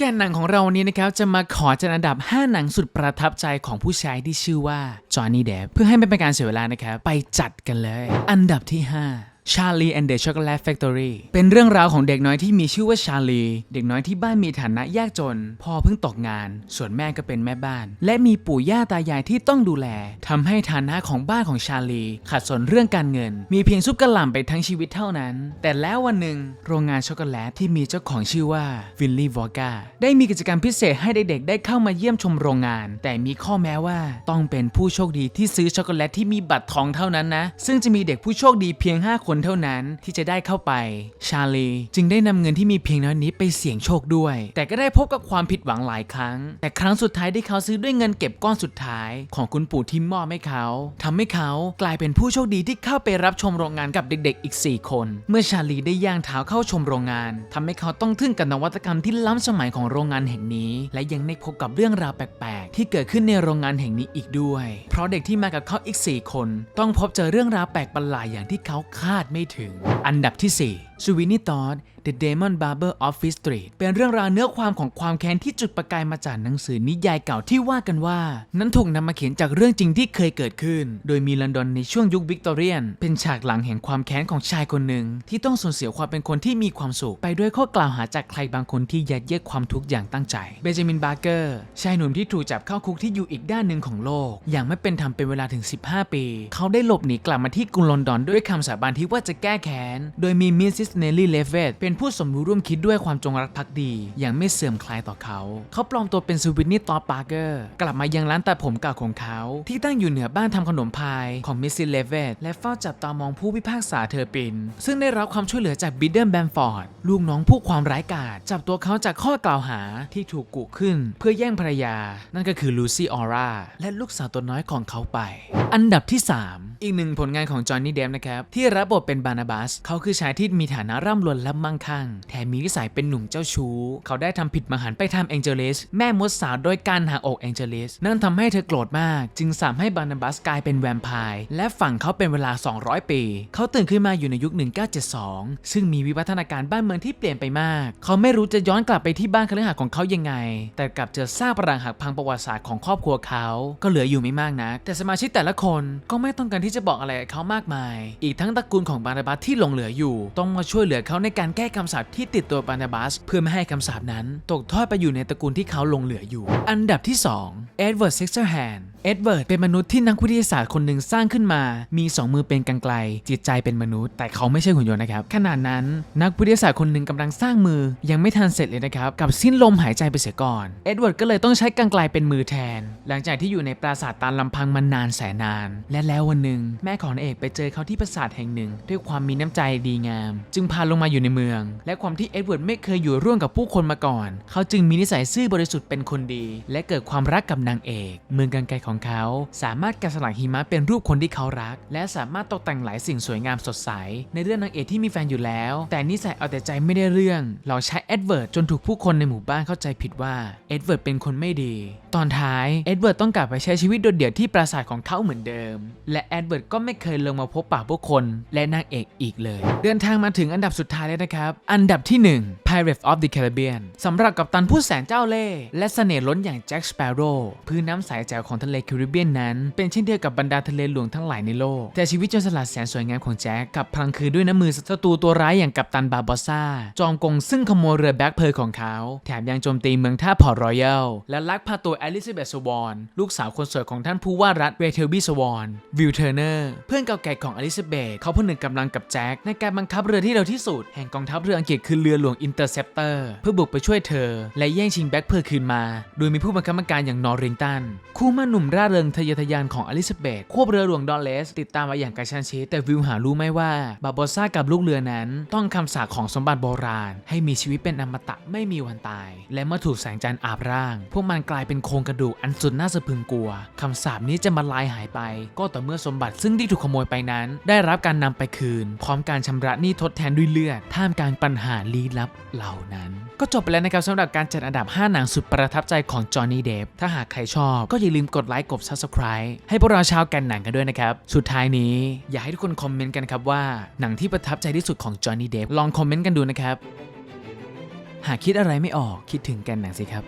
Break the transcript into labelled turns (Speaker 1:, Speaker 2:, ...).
Speaker 1: แกนหนังของเราวันนี้นะครับจะมาขอจัดอันดับ 5 หนังสุดประทับใจของผู้ชายที่ชื่อว่าจอห์นนี่เดฟเพื่อให้ไม่เป็นการเสียเวลานะครับ ไปจัดกันเลย อันดับที่ 5 Charlie and the Chocolate Factory เป็นเรื่องราวของเด็กน้อยที่มีชื่อว่าชาลี เด็กน้อยที่บ้านมีฐานะยากจน พ่อเพิ่งตกงาน ส่วนแม่ก็เป็นแม่บ้าน และมีปู่ย่าตายายที่ต้องดูแลทำให้ฐานะของบ้านของชาลีขัดสนเรื่องการเงิน มีเพียงซุปกระหล่ำไปทั้งชีวิตเท่านั้น แต่แล้ววันหนึ่งโรงงานช็อกโกแลตที่มีเจ้าของชื่อว่าวิลลี่วอกาได้มีกิจกรรมพิเศษให้เด็กๆได้เข้ามาเยี่ยมชมโรงงาน แต่มีข้อแม้ว่าต้องเป็นผู้โชคดีที่ซื้อช็อกโกแลตที่มีบัตรทองเท่านั้นนะซึ่งจะมีเด็กผู้โชคดีเพียง 5 คนเท่านั้นที่จะได้เข้าไป ชาลีจึงได้นำเงินที่มีเพียงน้อยนี้ไปเสี่ยงโชคด้วย แต่ก็ได้พบกับความผิดหวังหลายครั้ง แต่ครั้งสุดท้ายที่เขาซื้อด้วยเงินเก็บก้อนสุดท้ายของคุณปู่ที่มอบให้เขาทำให้เขากลายเป็นผู้โชคดีที่เข้าไปรับชมโรงงานกับเด็กๆ อีก 4 คน เมื่อชาลีได้ย่างเท้าเข้าชมโรงงานทำให้เขาต้องทึ่งกับนวัตกรรมที่ล้ำสมัยของโรงงานแห่งนี้ และยังได้พบกับเรื่องราวแปลกๆ ที่เกิดขึ้นในโรงงานแห่งนี้อีกด้วย เพราะเด็กที่มากับเขาอีก 4 คน ต้องพบเจอเรื่องราวแปลกประหลาดอย่างที่เขาคาดไม่ถึง อันดับที่4สวินนี่ตอด The Demon Barber of Fifth Street เป็นเรื่องราวเนื้อความของความแค้นที่จุดประกายมาจากหนังสือนิยายเก่าที่ว่ากันว่า นั้นถูกนำมาเขียนจากเรื่องจริงที่เคยเกิดขึ้น โดยมีลอนดอนในช่วงยุควิกตอเรียน เป็นฉากหลังแห่งความแค้นของชายคนหนึ่ง ที่ต้องสูญเสียความเป็นคนที่มีความสุข ไปด้วยข้อกล่าวหาจากใครบางคนที่ยัดเยียดความทุกข์อย่างตั้งใจ เบนจามินบาร์เกอร์ชายหนุ่มที่ถูกจับเข้าคุกที่อยู่อีกด้านหนึ่งของโลก อย่างไม่เป็นธรรมเป็นเวลาถึง 15 ปี เขาได้หลบหนีกลับมาที่กรุงลอนดอนด้วยคำสาบานที่ว่าว่าจะแก้แค้น โดยมีมิสซิสเนลลี่เลเวตเป็นผู้สมรู้ร่วมคิดด้วยความจงรักภักดี อย่างไม่เสื่อมคลายต่อเขา เขาปลอมตัวเป็นซูวินนี่ตอปาร์เกอร์กลับมายังร้านตัดผมเก่าของเขา ที่ตั้งอยู่เหนือบ้านทำขนมพายของมิสซิสเลเวตและเฝ้าจับตามองผู้พิพากษาเธอปิน ซึ่งได้รับความช่วยเหลือจากบิดเดิลแบมฟอร์ดลูกน้องผู้ความร้ายกาจจับตัวเขาจากข้อกล่าวหาที่ถูกกุขึ้น เพื่อแย่งภรรยา นั่นก็คือลูซี่ออร่าและลูกสาวตัวน้อยของเขาไป อันดับที่ 3อีกหนึ่งผลงานของจอห์นนี่เดมนะครับ ที่รับบทเป็นบานาบัส เขาคือชายที่มีฐานะร่ำรวยและมั่งคั่ง แถมมีนิสัยเป็นหนุ่มเจ้าชู้ เขาได้ทำผิดมหันต์ไปทำแองเจลิสแม่มดสาวโดยการหาอกแองเจลิสนั่นทำให้เธอโกรธมาก จึงสั่งให้บานาบัสกลายเป็นแวมไพร์และฝังเขาเป็นเวลา 200 ปี เขาตื่นขึ้นมาอยู่ในยุค 1972 ซึ่งมีวิวัฒนาการบ้านเมืองที่เปลี่ยนไปมาก เขาไม่รู้จะย้อนกลับไปที่บ้านคฤหาสน์ของเขายังไง แต่กลับเจอซากปรักหักพังประวัติศาสตร์ของครอบครัวเขา ก็เหลืออยู่ไม่มากนักแต่สมาชิกแต่ละคนก็ไม่ต้องการที่จะบอกอะไรเขามากมาย อีกทั้งตระกูลของบานาบัสที่หลงเหลืออยู่ ต้องมาช่วยเหลือเขาในการแก้คำสาปที่ติดตัวบานาบัสเพื่อไม่ให้คำสาปนั้น ตกทอดไปอยู่ในตระกูลที่เขาหลงเหลืออยู่ อันดับที่2เอ็ดเวิร์ดเซ็กเซอร์แฮน เอ็ดเวิร์ดเป็นมนุษย์ที่นักวิทยาศาสตร์คนหนึ่งสร้างขึ้นมา มี 2 มือเป็นกรรไกรจิตใจเป็นมนุษย์ แต่เขาไม่ใช่หุ่นยนต์นะครับขนาดนั้นนักวิทยาศาสตร์คนหนึ่งกำลังสร้างมือ ยังไม่ทันเสร็จเลยนะครับ กับสิ้นลมหายใจไปเสียก่อน เอ็ดเวิร์ดก็เลยต้องใช้กรรไกรเป็นมือแทน หลังจากที่อยู่ในปราสาทตามลำพังมานานแสนนาน และแล้ววันหนึ่งแม่ของเอกไปเจอเขาที่ปราสาทแห่งหนึ่ง ด้วยความมีน้ำใจดีงาม จึงพาลงมาอยู่ในเมือง และความที่เอ็ดเวิร์ดไม่เคยอยู่ร่วมกับผู้คนมาก่อน เขาจึงมีนิสัยซื่อบริสุทธิ์เป็นคนดี และเกิดความรักกับนางเอก เมืองกรรไกรของเขา สามารถแกะสลักหิมะเป็นรูปคนที่เขารัก และสามารถตกแต่งหลายสิ่งสวยงามสดใส ในเรื่องนางเอกที่มีแฟนอยู่แล้ว แต่นิสัยเอาแต่ใจไม่ได้เรื่องหลอกใช้เอ็ดเวิร์ดจนถูกผู้คนในหมู่บ้านเข้าใจผิดว่าเอ็ดเวิร์ดเป็นคนไม่ดี ตอนท้ายเอ็ดเวิร์ดต้องกลับไปใช้ชีวิตโดดเดี่ยวที่ปราสาทของเขาเหมือนเดิม และเอ็ดเวิร์ดก็ไม่เคยลงมาพบปะผู้คน และนางเอกอีกเลย เดินทางมาถึงอันดับสุดท้ายแล้วนะครับ อันดับที่ 1 Pirates of the Caribbean สำหรับกัปตันผู้แสนเจ้าเล่ห์และเสน่ห์ล้นอย่างแจ็คสเปโร่พื้นน้ำใสแจ๋วของทะเลแคริบเบียนนั้น เป็นเช่นเดียวกับบรรดาทะเลหลวงทั้งหลายในโลก แต่ชีวิตจนสลัดแสนสวยงามของแจ็คกับพลังคืนด้วยน้ำมือศัตรูตัวร้ายอย่างกัปตันบาบอซ่า จอมกงซึ่งขโมยเรือแบ็คเพร์ลของเขา แถมยังโจมตีเมืองท่าพอร์ตรอยัลและลักพาตัวอลิซาเบธสวอนลูกสาวคนสวยของท่านผู้ว่ารัฐเวเทลบี้สวอนวิลเทอร์เนอร์เพื่อนเก่าแก่ของอลิซาเบธเขาผนึกกำลังกับแจ็คในการบังคับเรือที่เร็วที่สุดแห่งกองทัพเรืออังกฤษคือเรือหลวงอินเตอร์เซปเตอร์เพื่อบุกไปช่วยเธอ และแย่งชิงแบ็คเพร์ลคืนมา โดยมีผู้บังคับบัญชาการอย่างนอริงตันคู่มั่นหนุ่มร่าเริงทะเยอทะยานของอลิซาเบธควบเรือหลวงดอลเลส ติดตามมาอย่างกระชั้นชิดแต่วิวหารู้ไหมว่าบาโบซ่ากับลูกเรือนั้น ต้องคำสาปของสมบัติโบราณ ให้มีชีวิตเป็นอมตะไม่มีวันตาย และเมื่อถูกแสงจันทร์อาบร่าง พวกมันกลายเป็นโครงกระดูกอันสุดน่าสะพรึงกลัวคำสาปนี้จะมาลายหายไป ก็ต่อเมื่อสมบัติซึ่งที่ถูกขโมยไปนั้น ได้รับการนำไปคืน พร้อมการชำระหนี้ทดแทนด้วยเลือดท่ามกลางปัญหาลี้ลับเหล่านั้น ก็จบไปแล้วนะครับสำหรับการจัดอันดับ 5 หนังสุดประทับใจของจอห์นนี่เดฟถ้าหากใครชอบก็อย่าลืมกดไลค์กด subscribe ให้พวกเราชาวแกนหนังกันด้วยนะครับ สุดท้ายนี้อยากให้ทุกคนคอมเมนต์กันครับว่าหนังที่ประทับใจที่สุดของจอห์นนี่เดฟลองคอมเมนต์กันดูนะครับ หากคิดอะไรไม่ออกคิดถึงกันหนังสิครับ